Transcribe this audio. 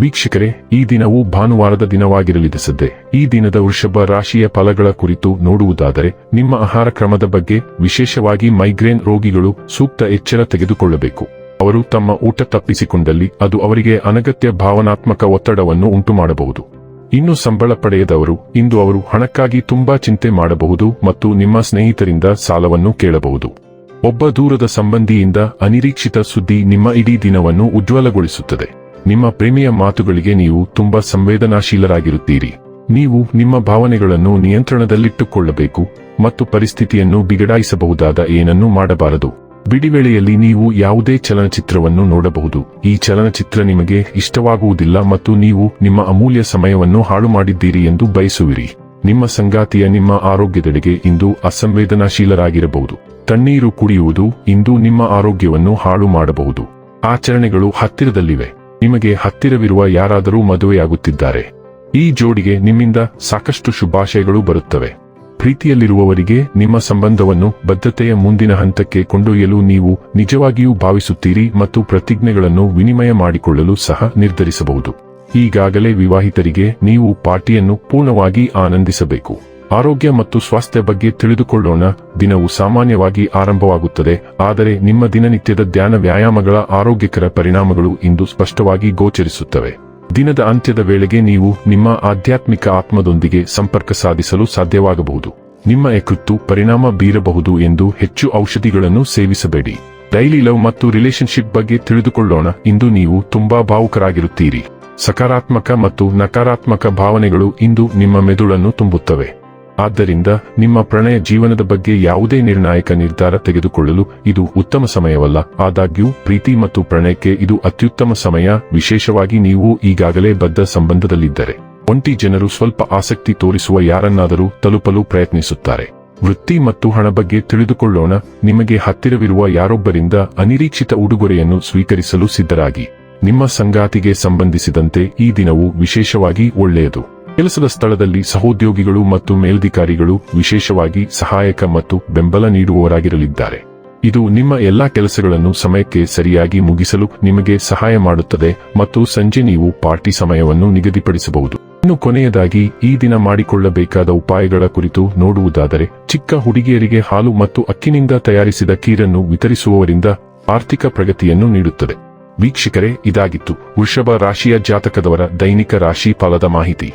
ವೀಕ್ಷಕರೇ, ಈ ದಿನವು ಭಾನುವಾರದ ದಿನವಾಗಿರಲಿದೆ ಸದ್ದೆ ಈ ದಿನದ ವೃಷಭ ರಾಶಿಯ ಫಲಗಳ ಕುರಿತು ನೋಡುವುದಾದರೆ, ನಿಮ್ಮ ಆಹಾರ ಕ್ರಮದ ಬಗ್ಗೆ ವಿಶೇಷವಾಗಿ ಮೈಗ್ರೇನ್ ರೋಗಿಗಳು ಸೂಕ್ತ ಎಚ್ಚರ ತೆಗೆದುಕೊಳ್ಳಬೇಕು. ಅವರು ತಮ್ಮ ಊಟ ತಪ್ಪಿಸಿಕೊಂಡಲ್ಲಿ ಅದು ಅವರಿಗೆ ಅನಗತ್ಯ ಭಾವನಾತ್ಮಕ ಒತ್ತಡವನ್ನು ಉಂಟುಮಾಡಬಹುದು. ಇನ್ನು ಸಂಬಳ ಪಡೆಯದವರು, ಇಂದು ಅವರು ಹಣಕ್ಕಾಗಿ ತುಂಬಾ ಚಿಂತೆ ಮಾಡಬಹುದು ಮತ್ತು ನಿಮ್ಮ ಸ್ನೇಹಿತರಿಂದ ಸಾಲವನ್ನು ಕೇಳಬಹುದು. ಒಬ್ಬ ದೂರದ ಸಂಬಂಧಿಯಿಂದ ಅನಿರೀಕ್ಷಿತ ಸುದ್ದಿ ನಿಮ್ಮ ಇಡೀ ದಿನವನ್ನು ಉಜ್ವಲಗೊಳಿಸುತ್ತದೆ. ನಿಮ್ಮ ಪ್ರೇಮಿಯ ಮಾತುಗಳಿಗೆ ನೀವು ತುಂಬಾ ಸಂವೇದನಾಶೀಲರಾಗಿರುತ್ತೀರಿ. ನೀವು ನಿಮ್ಮ ಭಾವನೆಗಳನ್ನು ನಿಯಂತ್ರಣದಲ್ಲಿಟ್ಟುಕೊಳ್ಳಬೇಕು ಮತ್ತು ಪರಿಸ್ಥಿತಿಯನ್ನು ಬಿಗಡಾಯಿಸಬಹುದಾದ ಏನನ್ನೂ ಮಾಡಬಾರದು. ಬಿಡಿವೇಳೆಯಲ್ಲಿ ನೀವು ಯಾವುದೇ ಚಲನಚಿತ್ರವನ್ನು ನೋಡಬಹುದು. ಈ ಚಲನಚಿತ್ರ ನಿಮಗೆ ಇಷ್ಟವಾಗುವುದಿಲ್ಲ ಮತ್ತು ನೀವು ನಿಮ್ಮ ಅಮೂಲ್ಯ ಸಮಯವನ್ನು ಹಾಳು ಮಾಡಿದ್ದೀರಿ ಎಂದು ಬಯಸುವಿರಿ. ನಿಮ್ಮ ಸಂಗಾತಿಯ ನಿಮ್ಮ ಆರೋಗ್ಯದೆಡೆಗೆ ಇಂದು ಅಸಂವೇದನಾಶೀಲರಾಗಿರಬಹುದು. ತಣ್ಣೀರು ಕುಡಿಯುವುದು ಇಂದು ನಿಮ್ಮ ಆರೋಗ್ಯವನ್ನು ಹಾಳು ಮಾಡಬಹುದು ಆಚರಣೆಗಳು ಹತ್ತಿರದಲ್ಲಿವೆ. ನಿಮಗೆ ಹತ್ತಿರವಿರುವ ಯಾರಾದರೂ ಮದುವೆಯಾಗುತ್ತಿದ್ದಾರೆ. ಈ ಜೋಡಿಗೆ ನಿಮ್ಮಿಂದ ಸಾಕಷ್ಟು ಶುಭಾಶಯಗಳು ಬರುತ್ತವೆ. ಪ್ರೀತಿಯಲ್ಲಿರುವವರಿಗೆ ನಿಮ್ಮ ಸಂಬಂಧವನ್ನು ಬದ್ಧತೆಯ ಮುಂದಿನ ಹಂತಕ್ಕೆ ಕೊಂಡೊಯ್ಯಲು ನೀವು ನಿಜವಾಗಿಯೂ ಭಾವಿಸುತ್ತೀರಿ ಮತ್ತು ಪ್ರತಿಜ್ಞೆಗಳನ್ನು ವಿನಿಮಯ ಮಾಡಿಕೊಳ್ಳಲು ಸಹ ನಿರ್ಧರಿಸಬಹುದು. ಈಗಾಗಲೇ ವಿವಾಹಿತರಿಗೆ ನೀವು ಪಾರ್ಟಿಯನ್ನು ಪೂರ್ಣವಾಗಿ ಆನಂದಿಸಬೇಕು. ಆರೋಗ್ಯ ಮತ್ತು ಸ್ವಾಸ್ಥ್ಯ ಬಗ್ಗೆ ತಿಳಿದುಕೊಳ್ಳೋಣ. ದಿನವು ಸಾಮಾನ್ಯವಾಗಿ ಆರಂಭವಾಗುತ್ತದೆ, ಆದರೆ ನಿಮ್ಮ ದಿನನಿತ್ಯದ ಧ್ಯಾನ ವ್ಯಾಯಾಮಗಳ ಆರೋಗ್ಯಕರ ಪರಿಣಾಮಗಳು ಇಂದು ಸ್ಪಷ್ಟವಾಗಿ ಗೋಚರಿಸುತ್ತವೆ. ದಿನದ ಅಂತ್ಯದ ವೇಳೆಗೆ ನೀವು ನಿಮ್ಮ ಆಧ್ಯಾತ್ಮಿಕ ಆತ್ಮದೊಂದಿಗೆ ಸಂಪರ್ಕ ಸಾಧಿಸಲು ಸಾಧ್ಯವಾಗಬಹುದು. ನಿಮ್ಮ ಯಕೃತ್ತು ಪರಿಣಾಮ ಬೀರಬಹುದು ಎಂದು ಹೆಚ್ಚು ಔಷಧಿಗಳನ್ನು ಸೇವಿಸಬೇಡಿ. ಡೈಲಿ ಲವ್ ಮತ್ತು ರಿಲೇಶನ್ಶಿಪ್ ಬಗ್ಗೆ ತಿಳಿದುಕೊಳ್ಳೋಣ. ಇಂದು ನೀವು ತುಂಬಾ ಭಾವುಕರಾಗಿರುತ್ತೀರಿ. ಸಕಾರಾತ್ಮಕ ಮತ್ತು ನಕಾರಾತ್ಮಕ ಭಾವನೆಗಳು ಇಂದು ನಿಮ್ಮ ಮೆದುಳನ್ನು ತುಂಬುತ್ತವೆ. ಆದ್ದರಿಂದ ನಿಮ್ಮ ಪ್ರಣಯ ಜೀವನದ ಬಗ್ಗೆ ಯಾವುದೇ ನಿರ್ಣಾಯಕ ನಿರ್ಧಾರ ತೆಗೆದುಕೊಳ್ಳಲು ಇದು ಉತ್ತಮ ಸಮಯವಲ್ಲ. ಆದಾಗ್ಯೂ, ಪ್ರೀತಿ ಮತ್ತು ಪ್ರಣಯಕ್ಕೆ ಇದು ಅತ್ಯುತ್ತಮ ಸಮಯ. ವಿಶೇಷವಾಗಿ ನೀವು ಈಗಾಗಲೇ ಬದ್ಧ ಸಂಬಂಧದಲ್ಲಿದ್ದರೆ. ಒಂಟಿ ಜನರು ಸ್ವಲ್ಪ ಆಸಕ್ತಿ ತೋರಿಸುವ ಯಾರನ್ನಾದರೂ ತಲುಪಲು ಪ್ರಯತ್ನಿಸುತ್ತಾರೆ. ವೃತ್ತಿ ಮತ್ತು ಹಣ ಬಗ್ಗೆ ತಿಳಿದುಕೊಳ್ಳೋಣ. ನಿಮಗೆ ಹತ್ತಿರವಿರುವ ಯಾರೊಬ್ಬರಿಂದ ಅನಿರೀಕ್ಷಿತ ಉಡುಗೊರೆಯನ್ನು ಸ್ವೀಕರಿಸಲು ಸಿದ್ಧರಾಗಿ. ನಿಮ್ಮ ಸಂಗಾತಿಗೆ ಸಂಬಂಧಿಸಿದಂತೆ ಈ ದಿನವು ವಿಶೇಷವಾಗಿ ಒಳ್ಳೆಯದು. ಕೆಲಸದ ಸ್ಥಳದಲ್ಲಿ ಸಹೋದ್ಯೋಗಿಗಳು ಮತ್ತು ಮೇಲ್ಧಿಕಾರಿಗಳು ವಿಶೇಷವಾಗಿ ಸಹಾಯಕ ಮತ್ತು ಬೆಂಬಲ ನೀಡುವವರಾಗಿರಲಿದ್ದಾರೆ. ಇದು ನಿಮ್ಮ ಎಲ್ಲಾ ಕೆಲಸಗಳನ್ನು ಸಮಯಕ್ಕೆ ಸರಿಯಾಗಿ ಮುಗಿಸಲು ನಿಮಗೆ ಸಹಾಯ ಮಾಡುತ್ತದೆ ಮತ್ತು ಸಂಜೆ ನೀವು ಪಾರ್ಟಿ ಸಮಯವನ್ನು ನಿಗದಿಪಡಿಸಬಹುದು. ಇನ್ನು ಕೊನೆಯದಾಗಿ, ಈ ದಿನ ಮಾಡಿಕೊಳ್ಳಬೇಕಾದ ಉಪಾಯಗಳ ಕುರಿತು ನೋಡುವುದಾದರೆ, ಚಿಕ್ಕ ಹುಡುಗಿಯರಿಗೆ ಹಾಲು ಮತ್ತು ಅಕ್ಕಿನಿಂದ ತಯಾರಿಸಿದ ಕೀರನ್ನು ವಿತರಿಸುವವರಿಂದ ಆರ್ಥಿಕ ಪ್ರಗತಿಯನ್ನು ನೀಡುತ್ತದೆ. ವೀಕ್ಷಕರೇ, ಇದಾಗಿತ್ತು. ವೃಷಭ ರಾಶಿಯ ಜಾತಕದವರ ದೈನಿಕ ರಾಶಿ ಫಲದ ಮಾಹಿತಿ.